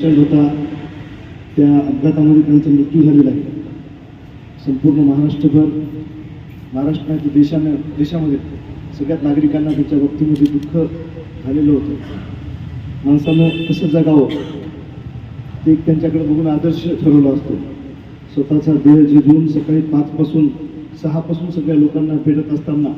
होता. त्या अपघातामध्ये त्यांचा मृत्यू झालेला आहे. संपूर्ण महाराष्ट्रभर महाराष्ट्र देशाने देशामध्ये सगळ्यात नागरिकांना त्याच्या बाबतीमध्ये दुःख झालेलं होतं. माणसानं कसं जगावं? ते एक त्यांच्याकडे बघून आदर्श ठरवला असतो. स्वतःचा देह जिजवून सकाळी पाचपासून सहापासून सगळ्या लोकांना भेटत असताना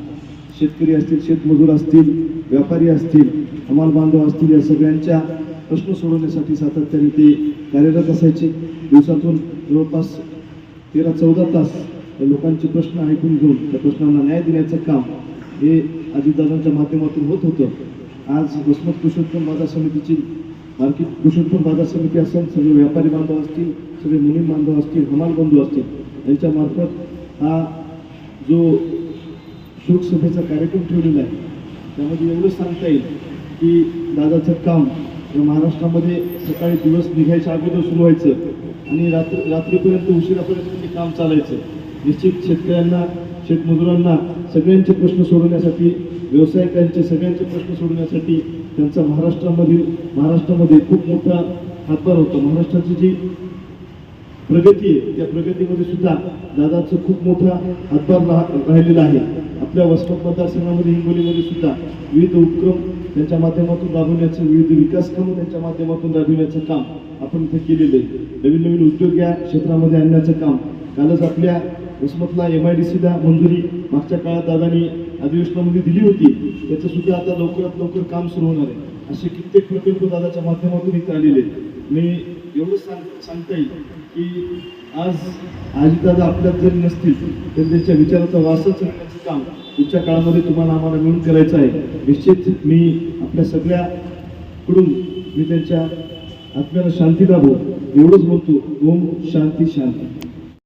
शेतकरी असतील शेतमजूर असतील व्यापारी असतील हमाल बांधव असतील या सगळ्यांच्या प्रश्न सोडवण्यासाठी सातत्याने ते कार्यरत असायचे. दिवसातून जवळपास तेरा चौदा तास या लोकांचे प्रश्न ऐकून घेऊन त्या प्रश्नांना न्याय देण्याचं काम हे अजितदादांच्या माध्यमातून होत होतं. आज वसमत कृषी उत्पन्न बाजार समितीची मार्केट कृषी उत्पन्न बाजार समिती असेल सगळे व्यापारी बांधव असतील सगळे मुलीम बांधव असतील हमाल बंधू असतील यांच्यामार्फत हा जो शोकसभेचा कार्यक्रम ठेवलेला आहे त्यामध्ये एवढं सांगता येईल की दादाचं काम महाराष्ट्रामध्ये सकाळी दिवस निघायच्या अगोदर सुरू व्हायचं आणि रात्री रात्रीपर्यंत उशिरापर्यंत ते काम चालायचं. निश्चित शेतकऱ्यांना शेतमजुरांना सगळ्यांचे प्रश्न सोडवण्यासाठी व्यावसायिकांचे सगळ्यांचे प्रश्न सोडवण्यासाठी त्यांचा महाराष्ट्रामधील महाराष्ट्रामध्ये खूप मोठा हातभार होता. महाराष्ट्राची जी प्रगती आहे त्या प्रगतीमध्ये सुद्धा दादाचं खूप मोठा हातभार राह- राहिलेला आहे. आपल्या वसमत मतदारसंघामध्ये हिंगोलीमध्ये सुद्धा विविध उपक्रम त्यांच्या माध्यमातून राबवण्याचं विविध विकासक्रम त्यांच्या माध्यमातून राबविण्याचं काम आपण इथे केलेलं आहे. नवीन नवीन उद्योग या क्षेत्रामध्ये आणण्याचं काम. कालच आपल्या वसमतला एम आय डी सीला मंजुरी मागच्या काळात दादानी अधिवेशनामध्ये दिली होती. त्याचं सुद्धा आता लवकरात लवकर काम सुरू होणार आहे. असे कित्येक प्रकल्प दादाच्या माध्यमातून इथे आलेले आहेत. मी एवढं सांग सांगता येईल की आज आजीदादा आपल्यात जरी नसतील तर त्यांच्या विचाराचा वासच राहण्याचं काम पुढच्या काळामध्ये तुम्हाला आम्हाला मिळून करायचं आहे. निश्चित मी आपल्या सगळ्याकडून मी त्यांच्या आत्म्याला शांती दाबो. एवढंच बोलतो. ओम शांती शांती.